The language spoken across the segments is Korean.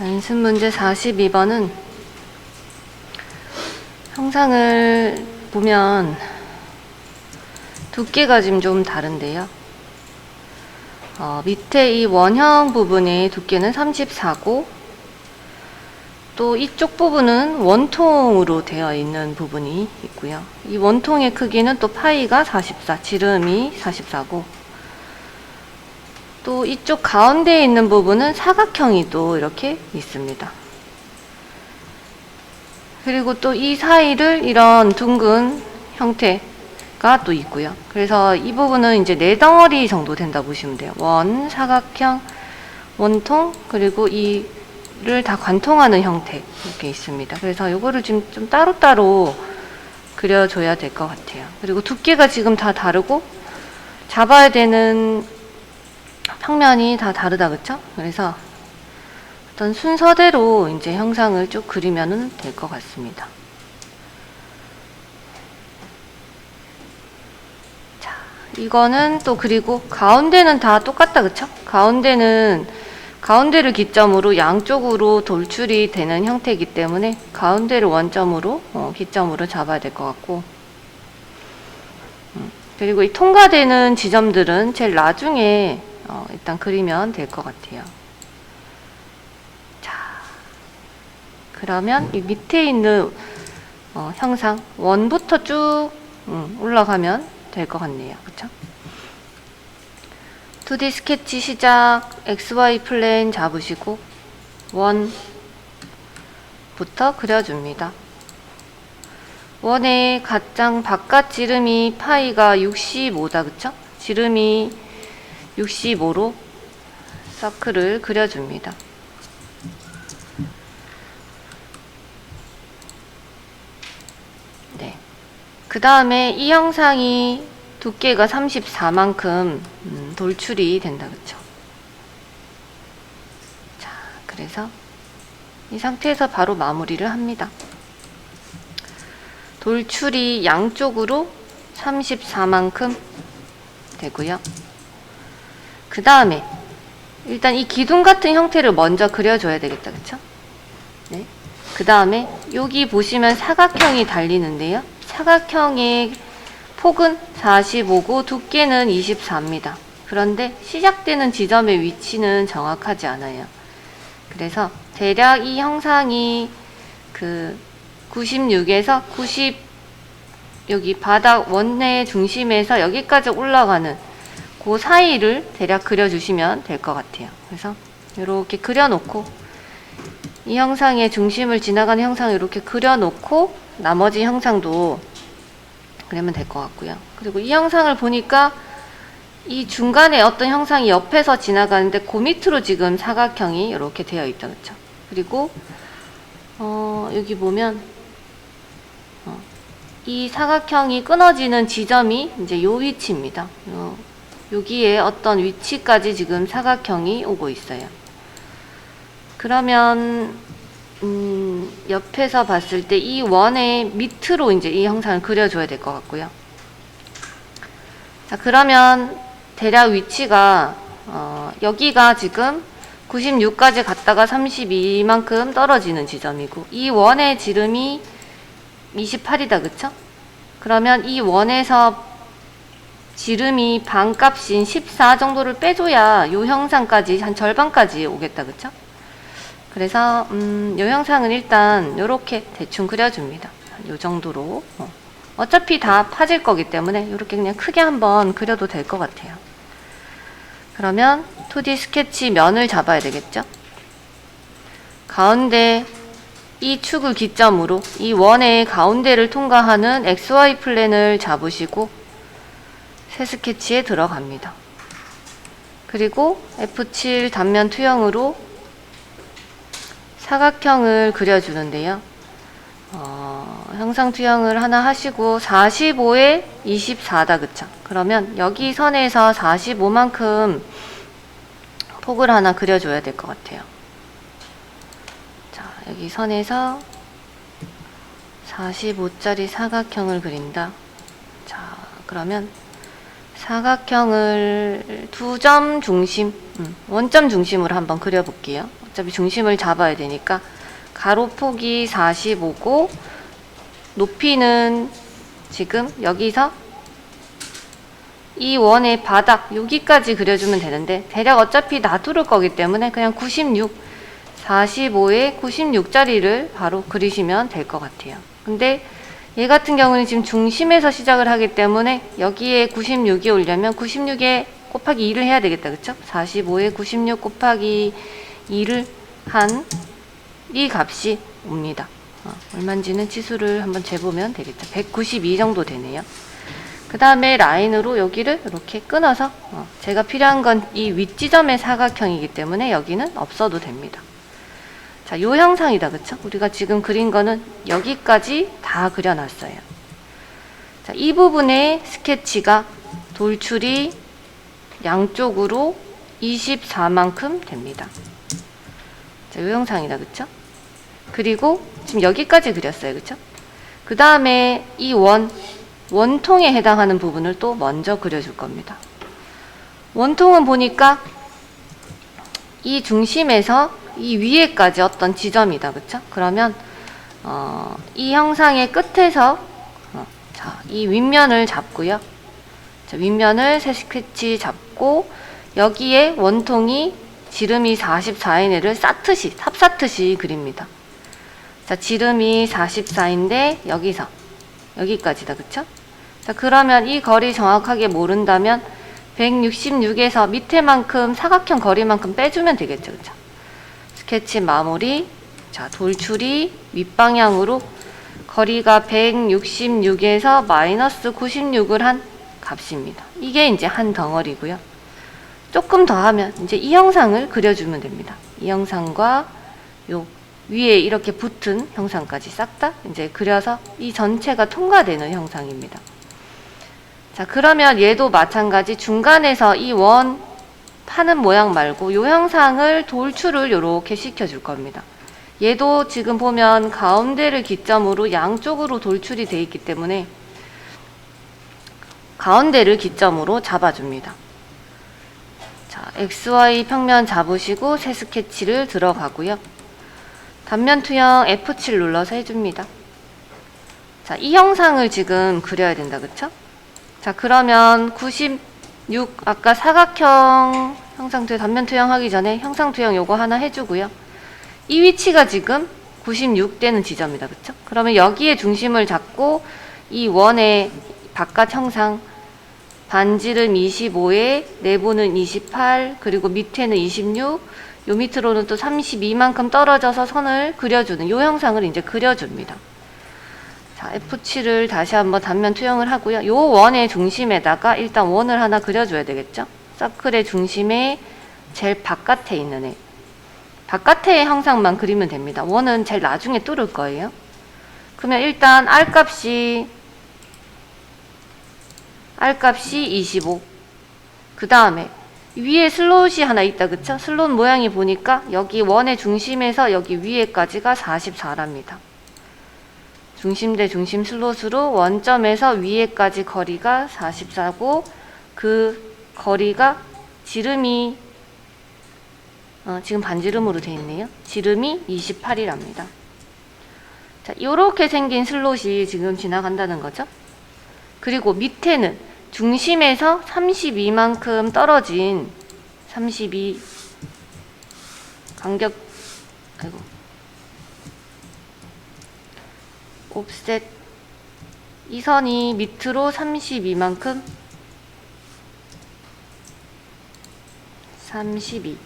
단순 문제 42번은 형상을 보면 두께가 지금 좀 다른데요. 어, 밑에 이 원형 부분의 두께는 34고 또 이쪽 부분은 원통으로 되어 있는 부분이 있고요. 이 원통의 크기는 또 파이가 44, 지름이 44고 또 이쪽 가운데에 있는 부분은 사각형이 또 이렇게 있습니다. 그리고 또 이 사이를 이런 둥근 형태가 또 있고요. 그래서 이 부분은 이제 네 덩어리 정도 된다 보시면 돼요. 원, 사각형, 원통, 그리고 이를 다 관통하는 형태 이렇게 있습니다. 그래서 이거를 지금 좀 따로따로 그려줘야 될 것 같아요. 그리고 두께가 지금 다 다르고 잡아야 되는 평면이 다 다르다 그쵸? 그래서 어떤 순서대로 이제 형상을 쭉 그리면 될 것 같습니다. 자, 이거는 또 그리고 가운데는 다 똑같다 그쵸? 가운데는 가운데를 기점으로 양쪽으로 돌출이 되는 형태이기 때문에 가운데를 원점으로 어, 기점으로 잡아야 될 것 같고 음, 그리고 이 통과되는 지점들은 제일 나중에 어, 일단 그리면 될 것 같아요. 자, 그러면 이 밑에 있는 어, 형상 원부터 쭉 음, 올라가면 될 것 같네요. 그쵸? 2D 스케치 시작 XY 플레인 잡으시고 원부터 그려줍니다. 원의 가장 바깥 지름이 파이가 65다 그쵸? 지름이 65로 서클을 그려줍니다. 네. 그 다음에 이 형상이 두께가 34만큼 음, 돌출이 된다 그쵸? 자, 그래서 이 상태에서 바로 마무리를 합니다. 돌출이 양쪽으로 34만큼 되고요. 그 다음에 일단 이 기둥 같은 형태를 먼저 그려줘야 되겠다, 그쵸? 네. 그 다음에 여기 보시면 사각형이 달리는데요. 사각형의 폭은 45고 두께는 24입니다. 그런데 시작되는 지점의 위치는 정확하지 않아요. 그래서 대략 이 형상이 그 96에서 90 여기 바닥 원의 중심에서 여기까지 올라가는 그 사이를 대략 그려주시면 될 것 같아요. 그래서 이렇게 그려놓고 이 형상의 중심을 지나가는 형상을 이렇게 그려놓고 나머지 형상도 그리면 될 것 같고요. 그리고 이 형상을 보니까 이 중간에 어떤 형상이 옆에서 지나가는데 그 밑으로 지금 사각형이 이렇게 되어 있다 그렇죠? 그리고 어, 여기 보면 어, 이 사각형이 끊어지는 지점이 이제 요 위치입니다. 요, 여기에 어떤 위치까지 지금 사각형이 오고 있어요. 그러면 음, 옆에서 봤을 때 이 원의 밑으로 이제 이 형상을 그려줘야 될 것 같고요. 자, 그러면 대략 위치가 어, 여기가 지금 96까지 갔다가 32만큼 떨어지는 지점이고 이 원의 지름이 28이다 그쵸? 그러면 이 원에서 지름이 반값인 14 정도를 빼줘야 이 형상까지 한 절반까지 오겠다 그쵸? 그래서 음, 이 형상은 일단 이렇게 대충 그려줍니다. 이 정도로 어. 어차피 다 파질 거기 때문에 이렇게 그냥 크게 한번 그려도 될 것 같아요. 그러면 2D 스케치 면을 잡아야 되겠죠? 가운데 이 축을 기점으로 이 원의 가운데를 통과하는 XY 플랜을 잡으시고 새 스케치에 들어갑니다. 그리고 F7 단면 투영으로 사각형을 그려주는데요. 어, 형상 투영을 하나 하시고 45에 24다 그쵸? 그러면 여기 선에서 45만큼 폭을 하나 그려줘야 될 것 같아요. 자, 여기 선에서 45짜리 사각형을 그린다. 자, 그러면 사각형을 두 점 중심, 음, 원점 중심으로 한번 그려볼게요. 어차피 중심을 잡아야 되니까 가로 폭이 45고 높이는 지금 여기서 이 원의 바닥 여기까지 그려주면 되는데 대략 어차피 놔두를 거기 때문에 그냥 96 45에 96짜리를 바로 그리시면 될 것 같아요. 근데 얘 같은 경우는 지금 중심에서 시작을 하기 때문에 여기에 96이 오려면 96에 곱하기 2를 해야 되겠다. 그쵸? 45에 96 곱하기 2를 한 이 값이 옵니다. 어, 얼마인지는 치수를 한번 재보면 되겠죠. 192 정도 되네요. 그 다음에 라인으로 여기를 이렇게 끊어서 어, 제가 필요한 건 이 윗지점의 사각형이기 때문에 여기는 없어도 됩니다. 자, 요 형상이다. 그쵸? 우리가 지금 그린 거는 여기까지 다 그려놨어요. 자, 이 부분의 스케치가 돌출이 양쪽으로 24만큼 됩니다. 자, 요 형상이다. 그쵸? 그리고 지금 여기까지 그렸어요. 그쵸? 그 다음에 이 원, 원통에 해당하는 부분을 또 먼저 그려줄 겁니다. 원통은 보니까 이 중심에서 이 위에까지 어떤 지점이다. 그쵸? 그러면 어, 이 형상의 끝에서 어, 자, 이 윗면을 잡고요. 자, 윗면을 세 스케치 잡고 여기에 원통이 지름이 44인을 쌓듯이 삽쌓듯이 그립니다. 자, 지름이 44인데 여기서 여기까지다. 그쵸? 자, 그러면 이 거리 정확하게 모른다면 166에서 밑에만큼 사각형 거리만큼 빼주면 되겠죠. 그쵸? 스케치 마무리. 자, 돌출이 윗방향으로 거리가 166에서 마이너스 96을 한 값입니다. 이게 이제 한 덩어리고요. 조금 더 하면 이제 이 형상을 그려주면 됩니다. 이 형상과 요 위에 이렇게 붙은 형상까지 싹 다 이제 그려서 이 전체가 통과되는 형상입니다. 자, 그러면 얘도 마찬가지 중간에서 이 원 파는 모양 말고 요 형상을 돌출을 이렇게 시켜줄 겁니다. 얘도 지금 보면 가운데를 기점으로 양쪽으로 돌출이 되어 있기 때문에 가운데를 기점으로 잡아줍니다. 자, XY 평면 잡으시고 새 스케치를 들어가고요. 단면 투영 F7 눌러서 해줍니다. 자, 이 형상을 지금 그려야 된다, 그쵸? 자, 그러면 96, 아까 사각형 형상 투영, 단면 투영 하기 전에 형상 투영 요거 하나 해주고요. 이 위치가 지금 96 되는 지점이다, 그쵸? 그러면 여기에 중심을 잡고 이 원의 바깥 형상 반지름 25에 내부는 28 그리고 밑에는 26 요 밑으로는 또 32만큼 떨어져서 선을 그려주는 요 형상을 이제 그려줍니다. 자, F7을 다시 한번 단면 투영을 하고요. 요 원의 중심에다가 일단 원을 하나 그려줘야 되겠죠? 서클의 중심에 제일 바깥에 있는 애. 바깥의 형상만 그리면 됩니다. 원은 제일 나중에 뚫을 거예요. 그러면 일단 R 값이 R 값이 25. 그 다음에 위에 슬롯이 하나 있다, 그쵸? 슬롯 모양이 보니까 여기 원의 중심에서 여기 위에까지가 44랍니다. 중심 대 중심 슬롯으로 원점에서 위에까지 거리가 44고 그 거리가 지름이 어, 지금 반지름으로 되어 있네요. 지름이 28이랍니다. 자, 이렇게 생긴 슬롯이 지금 지나간다는 거죠. 그리고 밑에는 중심에서 32만큼 떨어진 32 간격 아이고 옵셋 이 선이 밑으로 32만큼 32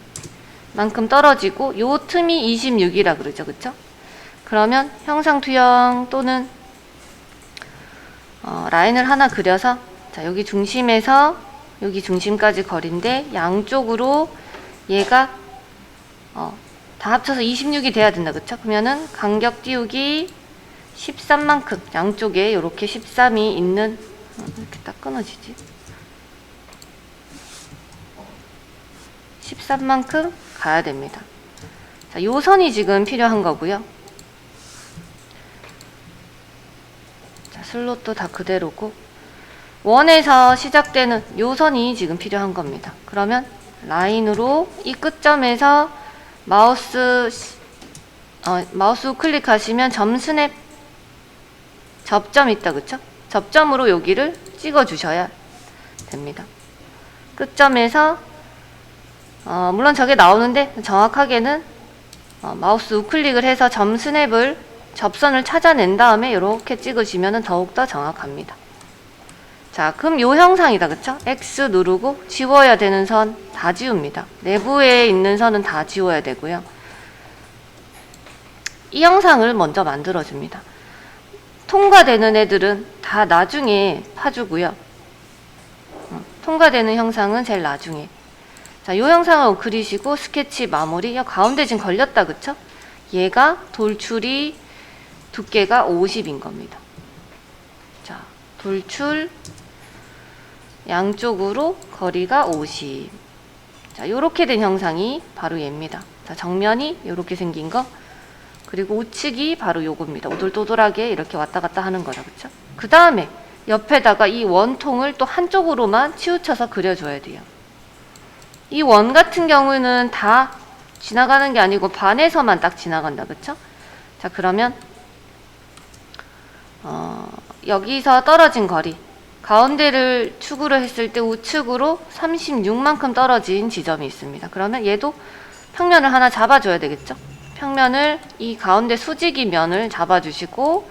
만큼 떨어지고 요 틈이 26이라 그러죠. 그쵸? 그러면 형상 투영 또는 어, 라인을 하나 그려서 자 여기 중심에서 여기 중심까지 거리인데 양쪽으로 얘가 어, 다 합쳐서 26이 돼야 된다 그쵸? 그러면은 간격 띄우기 13만큼 양쪽에 이렇게 13이 있는 어, 이렇게 딱 끊어지지? 13만큼 가야 됩니다. 자, 요 선이 지금 필요한 거고요. 자, 슬롯도 다 그대로고. 원에서 시작되는 요 선이 지금 필요한 겁니다. 그러면 라인으로 이 끝점에서 마우스 시- 어, 마우스 클릭하시면 점 스냅 접점 있다 그쵸? 접점으로 여기를 찍어 주셔야 됩니다. 끝점에서 어, 물론 저게 나오는데 정확하게는 어, 마우스 우클릭을 해서 점 스냅을 접선을 찾아낸 다음에 이렇게 찍으시면 더욱더 정확합니다. 자, 그럼 요 형상이다. 그쵸? X 누르고 지워야 되는 선 다 지웁니다. 내부에 있는 선은 다 지워야 되고요. 이 형상을 먼저 만들어줍니다. 통과되는 애들은 다 나중에 파주고요. 어, 통과되는 형상은 제일 나중에. 자, 요 형상을 그리시고 스케치 마무리. 야, 가운데 지금 걸렸다. 그쵸? 얘가 돌출이 두께가 50인 겁니다. 자, 돌출 양쪽으로 거리가 50. 자, 요렇게 된 형상이 바로 얘입니다. 자, 정면이 요렇게 생긴 거. 그리고 우측이 바로 요겁니다. 오돌도돌하게 이렇게 왔다 갔다 하는 거죠. 그쵸? 그 다음에 옆에다가 이 원통을 또 한쪽으로만 치우쳐서 그려줘야 돼요. 이 원 같은 경우는 다 지나가는 게 아니고 반에서만 딱 지나간다. 그쵸? 자, 그러면 어, 여기서 떨어진 거리 가운데를 축으로 했을 때 우측으로 36만큼 떨어진 지점이 있습니다. 그러면 얘도 평면을 하나 잡아줘야 되겠죠? 평면을 이 가운데 수직이 면을 잡아주시고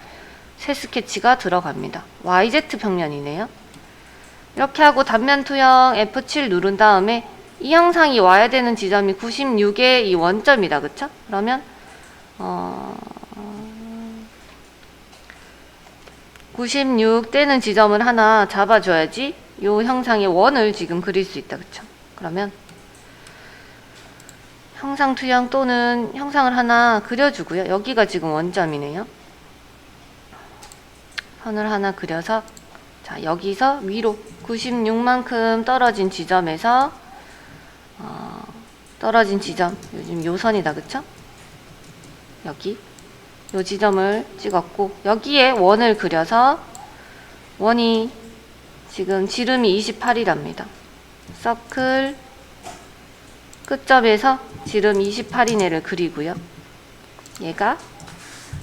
새 스케치가 들어갑니다. YZ 평면이네요. 이렇게 하고 단면 투영 F7 누른 다음에 이 형상이 와야 되는 지점이 96의 이 원점이다. 그쵸? 그러면 어... 96 되는 지점을 하나 잡아줘야지 요 형상의 원을 지금 그릴 수 있다. 그쵸? 그러면 형상 투영 또는 형상을 하나 그려주고요. 여기가 지금 원점이네요. 선을 하나 그려서 자 여기서 위로 96만큼 떨어진 지점에서 어, 떨어진 지점 요즘 요 선이다 그쵸? 여기 요 지점을 찍었고 여기에 원을 그려서 원이 지금 지름이 28이랍니다. 서클 끝점에서 지름 28인 애를 그리고요. 얘가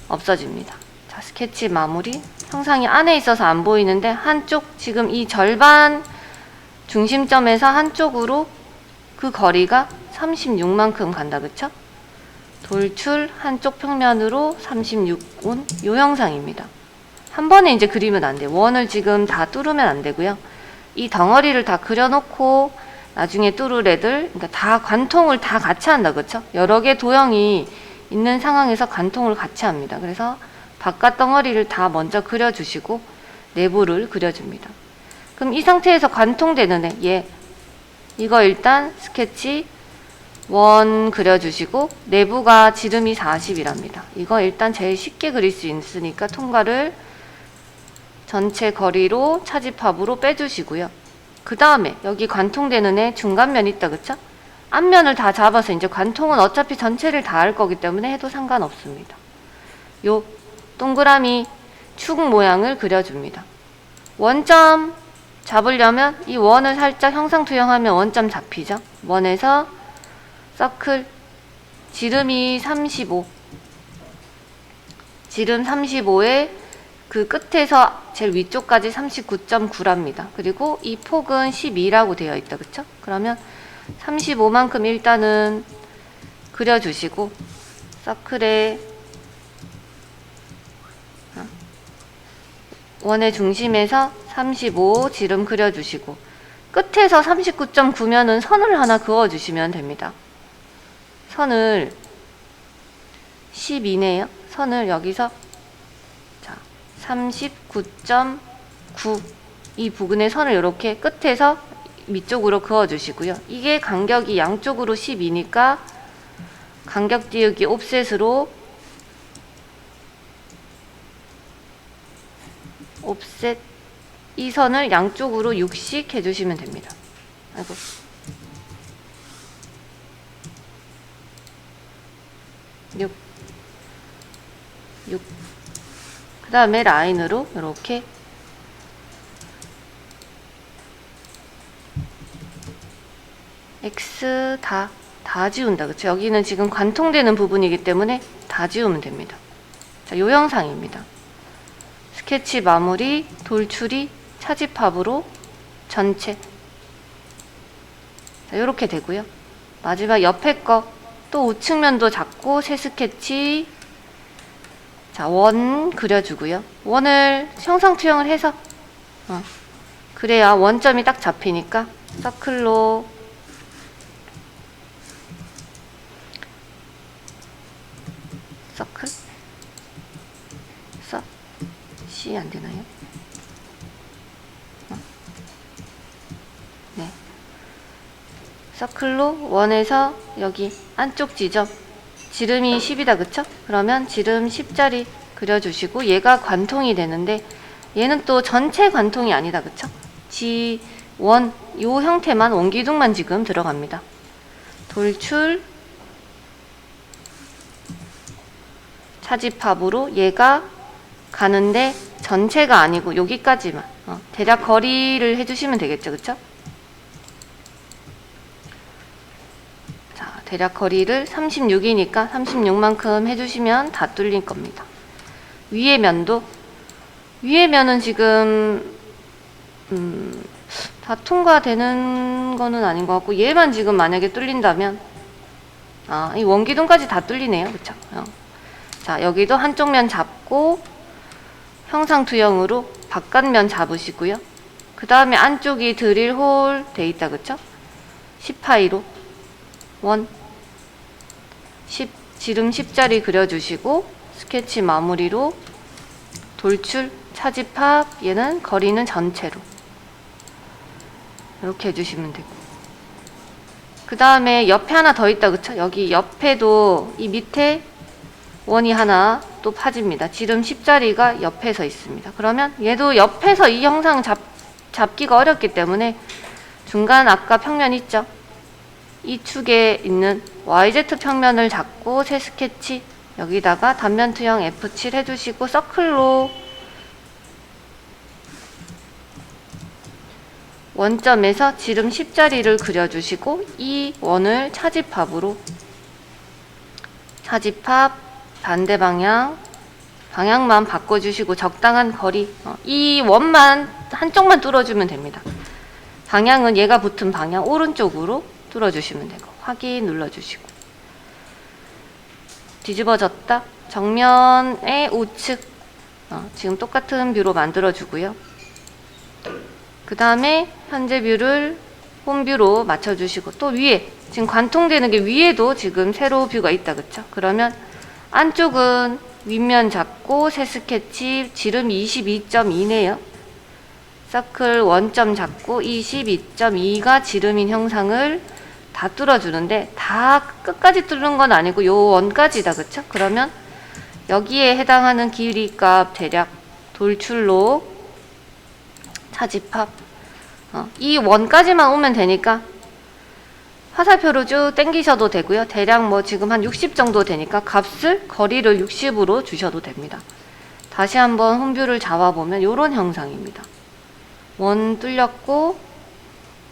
없어집니다. 자, 스케치 마무리. 형상이 안에 있어서 안 보이는데 한쪽 지금 이 절반 중심점에서 한쪽으로 그 거리가 36만큼 간다. 그쵸? 돌출 한쪽 평면으로 36온 요 형상입니다. 한 번에 이제 그리면 안 돼요. 원을 지금 다 뚫으면 안 되고요. 이 덩어리를 다 그려놓고 나중에 뚫을 애들, 그러니까 다 관통을 다 같이 한다, 그쵸? 여러 개 도형이 있는 상황에서 관통을 같이 합니다. 그래서 바깥 덩어리를 다 먼저 그려주시고 내부를 그려줍니다. 그럼 이 상태에서 관통되는 애, 얘, 이거 일단 스케치 원 그려주시고 내부가 지름이 40이랍니다. 이거 일단 제일 쉽게 그릴 수 있으니까 통과를 전체 거리로 차집합으로 빼주시고요. 그 다음에 여기 관통되는 애 중간면 있다 그쵸? 앞면을 다 잡아서 이제 관통은 어차피 전체를 다 할 거기 때문에 해도 상관없습니다. 요 동그라미 축 모양을 그려줍니다. 원점 잡으려면 이 원을 살짝 형상 투영하면 원점 잡히죠. 원에서 서클 지름이 35 지름 35에 그 끝에서 제일 위쪽까지 39.9랍니다. 그리고 이 폭은 12라고 되어 있다. 그쵸? 그러면 35만큼 일단은 그려주시고 서클에 어, 원의 중심에서 35 지름 그려주시고 끝에서 39.9면은 선을 하나 그어주시면 됩니다. 선을 12네요. 선을 여기서 자 39.9 이 부근의 선을 이렇게 끝에서 밑쪽으로 그어주시고요. 이게 간격이 양쪽으로 12니까 간격 띄우기 옵셋으로 옵셋 이 선을 양쪽으로 6씩 해주시면 됩니다. 아이고. 6 6. 그 다음에 라인으로 이렇게 X 다, 다 지운다. 그쵸? 여기는 지금 관통되는 부분이기 때문에 다 지우면 됩니다. 자, 요 영상입니다. 스케치 마무리, 돌출이, 차집합으로 전체. 자, 요렇게 되고요. 마지막 옆에 거, 또 우측면도 잡고 새 스케치. 자, 원 그려주고요. 원을 형상 투영을 해서, 어, 그래야 원점이 딱 잡히니까 서클로 서클 서 C 안 되나요? 어. 네. 서클로 원에서 여기 안쪽 지점 지름이 10이다 그쵸? 그러면 지름 10짜리 그려주시고 얘가 관통이 되는데 얘는 또 전체 관통이 아니다 그쵸? 지원 요 형태만 원기둥만 지금 들어갑니다. 돌출 차집합으로 얘가 가는데 전체가 아니고 여기까지만 어, 대략 거리를 해주시면 되겠죠 그쵸? 자 대략 거리를 36이니까 36만큼 해주시면 다 뚫릴 겁니다. 위에 면도 위에 면은 지금 음, 다 통과되는 거는 아닌 것 같고 얘만 지금 만약에 뚫린다면 아, 이 원기둥까지 다 뚫리네요. 그쵸? 어. 자, 여기도 한쪽 면 잡고 형상 투영으로 바깥 면 잡으시고요. 그 다음에 안쪽이 드릴 홀 돼 있다. 그쵸? 10파이로 원 10, 지름 10짜리 그려주시고 스케치 마무리로 돌출, 차집합 얘는 거리는 전체로 이렇게 해주시면 되고 그 다음에 옆에 하나 더 있다 그쵸? 여기 옆에도 이 밑에 원이 하나 또 파집니다. 지름 10짜리가 옆에서 있습니다. 그러면 얘도 옆에서 이 형상 잡, 잡기가 어렵기 때문에 중간 아까 평면 있죠? 이 축에 있는 YZ 평면을 잡고 새 스케치 여기다가 단면 투영 F7 해주시고 서클로 원점에서 지름 10자리를 그려주시고 이 원을 차집합으로 차집합 반대 방향 방향만 바꿔주시고 적당한 거리 어, 이 원만 한쪽만 뚫어주면 됩니다. 방향은 얘가 붙은 방향 오른쪽으로 뚫어주시면 되고 확인 눌러주시고 뒤집어졌다 정면의 우측 어, 지금 똑같은 뷰로 만들어주고요. 그 다음에 현재 뷰를 홈뷰로 맞춰주시고 또 위에 지금 관통되는 게 위에도 지금 세로 뷰가 있다 그쵸? 그러면 안쪽은 윗면 잡고 새 스케치 지름 22.2네요. 서클 원점 잡고 22.2가 지름인 형상을 다 뚫어주는데 다 끝까지 뚫는 건 아니고 요 원까지다 그쵸? 그러면 여기에 해당하는 길이 값 대략 돌출로 차집합 어, 이 원까지만 오면 되니까 화살표로 쭉 당기셔도 되고요. 대략 뭐 지금 한 60 정도 되니까 값을 거리를 60으로 주셔도 됩니다. 다시 한번 홈뷰를 잡아보면 이런 형상입니다. 원 뚫렸고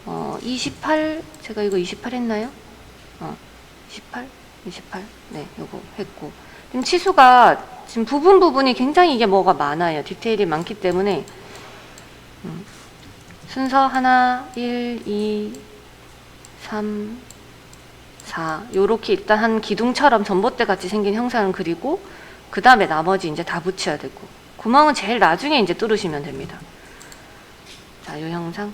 어, 28 제가 이거 28 했나요? 어, 28, 28, 네, 요거 했고. 지금 치수가 지금 부분 부분이 굉장히 이게 뭐가 많아요. 디테일이 많기 때문에. 음, 순서 하나, 1, 2, 3, 4 요렇게 일단 한 기둥처럼 전봇대 같이 생긴 형상을 그리고 그 다음에 나머지 이제 다 붙여야 되고. 구멍은 제일 나중에 이제 뚫으시면 됩니다. 자, 요 형상